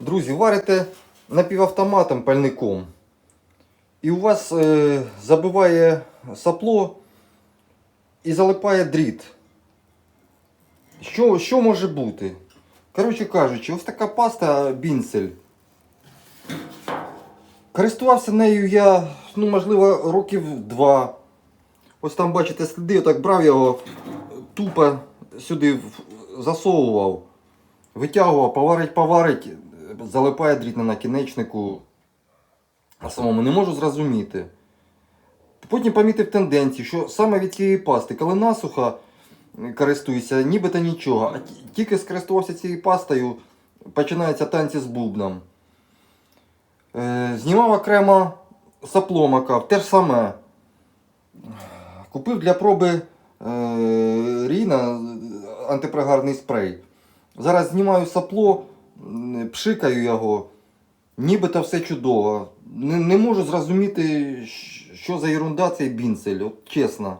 Друзі, варите напівавтоматом пальником. І у вас е, забиває сапло і залипає дріт. Що, що може бути? Коротше кажучи, ось така паста бінцель. Користувався нею я, ну, можливо, років два. Ось там бачите сліди, я так брав його, тупо сюди засовував, витягував, поварить, поварить, залипає дріт на накінечнику. А самому не можу зрозуміти. Потім помітив тенденцію, що саме від цієї пасти, коли насухо користуюся, нібито нічого, а тільки скористувався цією пастою, починаються танці з бубном. Е, знімав окремо сапло макав, те ж саме. Купив для проби е, Ріна е, антипригарний спрей. Зараз знімаю сапло, пшикаю його, нібито все чудово. Не, не можу зрозуміти, що за ерунда цей бінцель, от чесно.